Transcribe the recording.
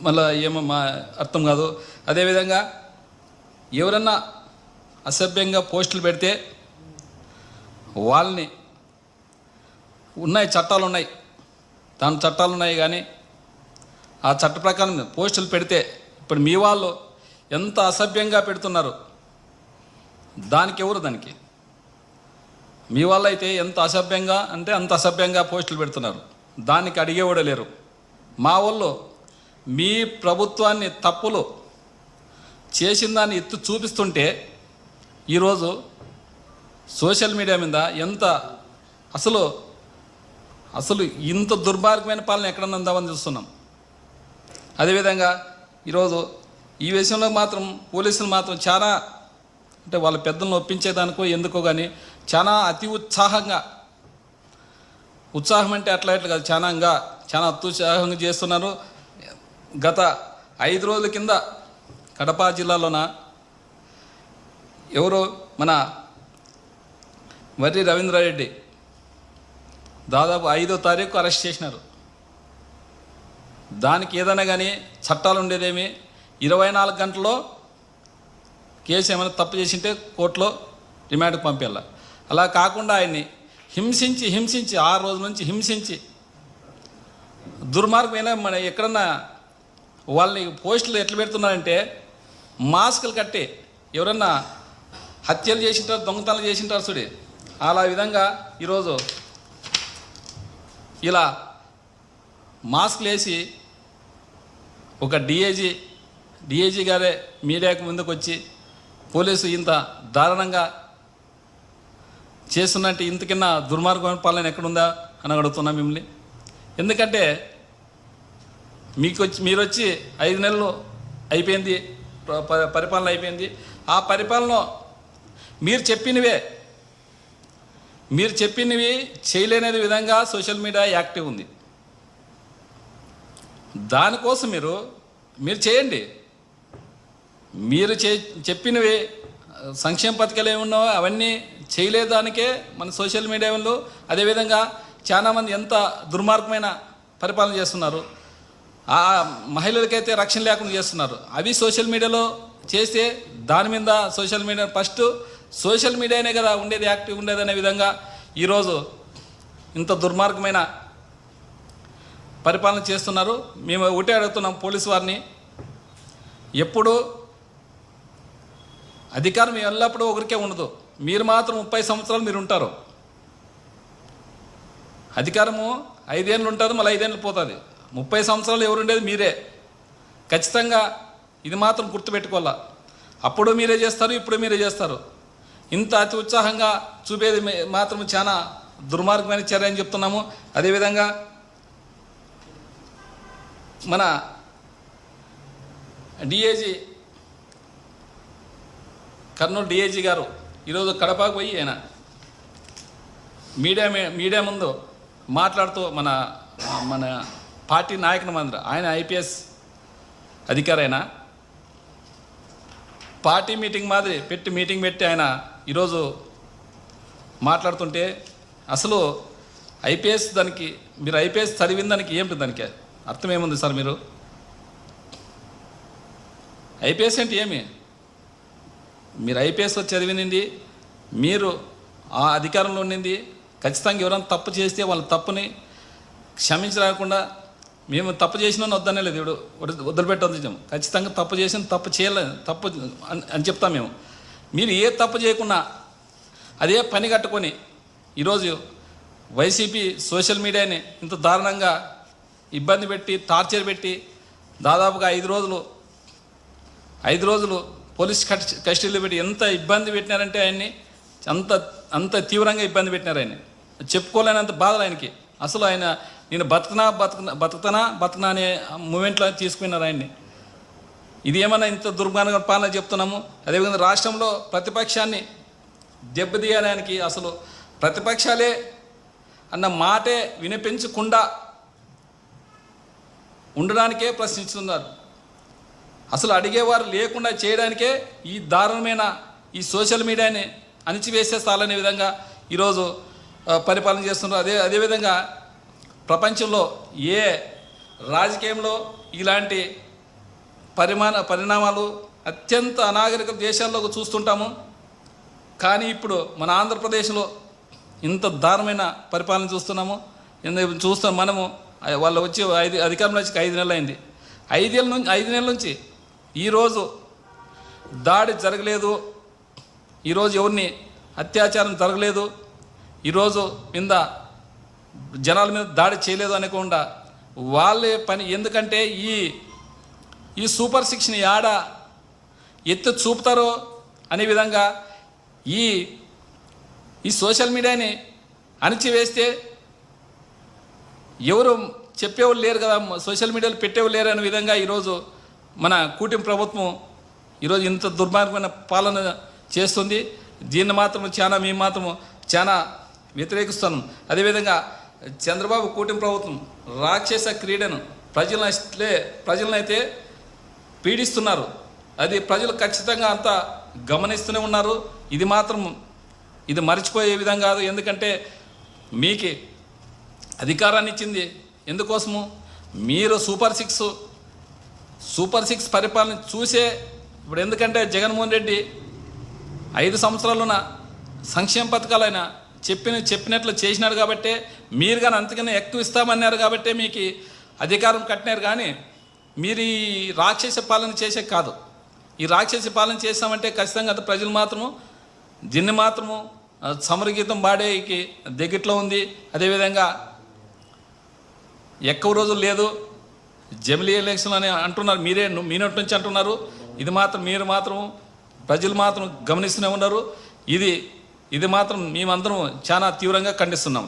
మళ్ళా ఏమో మా అర్థం కాదు. అదేవిధంగా ఎవరన్నా అసభ్యంగా పోస్టులు పెడితే వాళ్ళని ఉన్నాయి చట్టాలు ఉన్నాయి. దాని చట్టాలు ఉన్నాయి కానీ ఆ చట్ట ప్రకారం పోస్టులు పెడితే ఇప్పుడు మీ వాళ్ళు ఎంత అసభ్యంగా పెడుతున్నారు? దానికి ఎవరు దానికి? మీ వాళ్ళు అయితే ఎంత అసభ్యంగా అంటే అంత అసభ్యంగా పోస్టులు పెడుతున్నారు. దానికి అడిగేవాడు లేరు. మా వాళ్ళు మీ ప్రభుత్వాన్ని తప్పులు చేసిన దాన్ని ఎత్తు చూపిస్తుంటే ఈరోజు సోషల్ మీడియా మీద ఎంత అసలు అసలు ఇంత దుర్మార్గమైన పాలన ఎక్కడన్నా ఉందామని చూస్తున్నాం. అదేవిధంగా ఈరోజు ఈ విషయంలో మాత్రం పోలీసులు మాత్రం చాలా అంటే వాళ్ళ పెద్దలను ఒప్పించేదానికో ఎందుకో కానీ చాలా అతి ఉత్సాహంగా ఉత్సాహం అంటే అట్లా ఇట్లా కాదు చాలా ఇంకా చాలా అత్యుత్సాహంగా చేస్తున్నారు. గత ఐదు రోజుల కింద కడప జిల్లాలోన ఎవరు మన వరి రవీంద్రారెడ్డి దాదాపు ఐదో తారీఖు అరెస్ట్ చేసినారు. దానికి ఏదైనా కానీ చట్టాలు ఉండేదేమి? ఇరవై నాలుగు గంటల్లో కేసు ఏమైనా తప్పు చేసింటే కోర్టులో రిమాండ్కి పంపించాల అలా కాకుండా ఆయన్ని హింసించి హింసించి ఆరు రోజుల నుంచి హింసించి దుర్మార్గమైన మన ఎక్కడన్నా వాళ్ళని పోస్టులు ఎట్లా పెడుతున్నారంటే మాస్కులు కట్టి ఎవరన్నా హత్యలు చేసింటారు దొంగతనాలు చేసింటారు చూడి. అలా విధంగా ఈరోజు ఇలా మాస్క్లు వేసి ఒక డిఏజీ డిఏజీ గారే మీడియాకు ముందుకు వచ్చి పోలీసు ఇంత దారుణంగా చేస్తున్నట్టు ఇంతకిన్న దుర్మార్గమైన పాలన ఎక్కడుందా అని అడుగుతున్నా మిమ్మల్ని. ఎందుకంటే మీకు వచ్చి మీరు వచ్చి ఐదు నెలలు అయిపోయింది పరిపాలన అయిపోయింది. ఆ పరిపాలన మీరు చెప్పినవే మీరు చెప్పినవి చేయలేని విధంగా సోషల్ మీడియా యాక్టివ్ ఉంది. దానికోసం మీరు మీరు చేయండి. మీరు చే చెప్పినవి సంక్షేమ పథకాలు ఏమున్నావో అవన్నీ చేయలేదానికే మన సోషల్ మీడియాలో అదేవిధంగా చాలామంది ఎంత దుర్మార్గమైన పరిపాలన చేస్తున్నారు. ఆ మహిళలకైతే రక్షణ లేకుండా చేస్తున్నారు. అవి సోషల్ మీడియాలో చేస్తే దాని మీద సోషల్ మీడియా ఫస్ట్ సోషల్ మీడియానే కదా ఉండేది యాక్టివ్ ఉండేది అనే విధంగా ఈరోజు ఇంత దుర్మార్గమైన పరిపాలన చేస్తున్నారు. మేము ఒకటే అడుగుతున్నాం పోలీసు వారిని. ఎప్పుడు అధికారం ఎల్లప్పుడూ ఒకరికే ఉండదు. మీరు మాత్రం ముప్పై సంవత్సరాలు మీరు ఉంటారు. అధికారము ఐదేళ్ళు ఉంటుంది మళ్ళీ ఐదేళ్ళు పోతుంది. ముప్పై సంవత్సరాలు ఎవరు ఉండేది మీరే. ఖచ్చితంగా ఇది మాత్రం గుర్తుపెట్టుకోవాలా. అప్పుడు మీరే చేస్తారు ఇప్పుడు మీరే చేస్తారు. ఇంత అతి ఉత్సాహంగా చూపేది మాత్రం చాలా దుర్మార్గమైన చర్య అని చెప్తున్నాము. అదేవిధంగా మన డిఏజీ కర్నూలు డిఏజీ గారు ఈరోజు కడపకు పోయి ఆయన మీడియా మీ- మీడియా ముందు మాట్లాడుతూ మన మన పార్టీ నాయకుని మందర ఆయన ఐపీఎస్ అధికారైనా పార్టీ మీటింగ్ మాదిరి పెట్టి మీటింగ్ పెట్టి ఆయన ఈరోజు మాట్లాడుతుంటే అసలు ఐపీఎస్ దానికి మీరు ఐపీఎస్ చదివిన దానికి ఏమిటి దానికి? అర్థం ఏముంది సార్ మీరు? ఐపీఎస్ అంటే ఏమి? మీరు ఐపీఎస్ చదివినింది మీరు ఆ అధికారంలో ఉండింది ఖచ్చితంగా ఎవరైనా తప్పు చేస్తే వాళ్ళ తప్పుని క్షమించలేకుండా మేము తప్పు చేసినా వద్దనే లేదు. ఇప్పుడు వదిలి- ఖచ్చితంగా తప్పు చేసిన తప్పు చేయలే తప్పు అని- అని చెప్తాం మేము. మీరు ఏ తప్పు చేయకుండా అదే పని కట్టుకొని ఈరోజు వైసీపీ సోషల్ మీడియాని ఇంత దారుణంగా ఇబ్బంది పెట్టి టార్చర్ పెట్టి దాదాపుగా ఐదు రోజులు ఐదు రోజులు పోలీస్ కస్టడీలో పెట్టి ఎంత ఇబ్బంది పెట్టినారంటే ఆయన్ని అంత అంత తీవ్రంగా ఇబ్బంది పెట్టినారు ఆయన్ని. చెప్పుకోలేనంత బాధలు ఆయనకి. అసలు ఆయన నేను బతకనా బతకనా బతకనా బతకనా అనే మూమెంట్లో తీసుకున్నారు ఆయన్ని. ఇది ఏమన్నా ఇంత దుర్మార్గ పాలన చెప్తున్నాము? అదేవిధంగా రాష్ట్రంలో ప్రతిపక్షాన్ని దెబ్బతీయడానికి అసలు ప్రతిపక్షాలే అన్న మాటే వినిపించకుండా ఉండడానికే ప్రశ్నిస్తున్నారు. అసలు అడిగేవారు లేకుండా చేయడానికే ఈ దారుణమైన ఈ సోషల్ మీడియాని అణిచివేసేస్తాలనే విధంగా ఈరోజు పరిపాలన చేస్తున్నారు. అదే అదేవిధంగా ప్రపంచంలో ఏ రాజకీయంలో ఇలాంటి పరిమాణ పరిణామాలు అత్యంత అనాగరిక దేశాల్లో చూస్తుంటాము. కానీ ఇప్పుడు మన ఆంధ్రప్రదేశ్లో ఇంత దారుణమైన పరిపాలన చూస్తున్నాము. ఎందుకు చూస్తాం మనము వాళ్ళు వచ్చి ఐదు అధికారంలో వచ్చి ఐదు నెలలు అయింది ఐదేళ్ళ నుంచి ఐదు నెలల నుంచి ఈరోజు దాడి జరగలేదు. ఈరోజు ఎవరిని అత్యాచారం జరగలేదు. ఈరోజు మీద జనాల మీద దాడి చేయలేదు అనకుండా వాళ్ళే పని ఎందుకంటే ఈ ఈ సూపర్ సిక్స్ని ఆడ ఎత్తు చూపుతారో అనే విధంగా ఈ ఈ సోషల్ మీడియాని అణిచివేస్తే ఎవరు చెప్పేవాళ్ళు లేరు కదా సోషల్ మీడియాలో పెట్టేవాళ్ళు లేరు అనే విధంగా ఈరోజు మన కూటమి ప్రభుత్వం ఈరోజు ఇంత దుర్మార్గమైన పాలన చేస్తుంది. దీన్ని మాత్రం చాలా మేము మాత్రం చాలా వ్యతిరేకిస్తున్నాం అదేవిధంగా చంద్రబాబు కూటమి ప్రభుత్వం రాక్షస క్రీడను ప్రజలనే ప్రజలనైతే పీడిస్తున్నారు. అది ప్రజలు ఖచ్చితంగా అంతా గమనిస్తూనే ఉన్నారు. ఇది మాత్రం ఇది మర్చిపోయే విధం కాదు. ఎందుకంటే మీకు అధికారాన్ని ఇచ్చింది ఎందుకోసము? మీరు సూపర్ సిక్స్ సూపర్ సిక్స్ పరిపాలన చూసే ఇప్పుడు ఎందుకంటే జగన్మోహన్ రెడ్డి ఐదు సంవత్సరాలున్న సంక్షేమ పథకాలైన చెప్పిన చెప్పినట్లు చేసినారు కాబట్టే మీరు కానీ అంతకన్నా ఎక్కువ ఇస్తామన్నారు కాబట్టే మీకు అధికారం కట్టినారు కానీ మీరు ఈ రాక్షస పాలన చేసే కాదు. ఈ రాక్షస పాలన చేస్తామంటే ఖచ్చితంగా అది ప్రజలు మాత్రము దీన్ని మాత్రము సమరగీతం పాడేకి దగ్గట్లో ఉంది. అదేవిధంగా ఎక్కువ రోజులు లేదు. జమిలీ ఎలక్షన్ అని అంటున్నారు. మీరే ను- మీ నోటి నుంచి అంటున్నారు. ఇది మాత్రం మీరు మాత్రం ప్రజలు మాత్రం గమనిస్తూనే ఉన్నారు. ఇది ఇది మాత్రం మేమందరం చాలా తీవ్రంగా ఖండిస్తున్నాం.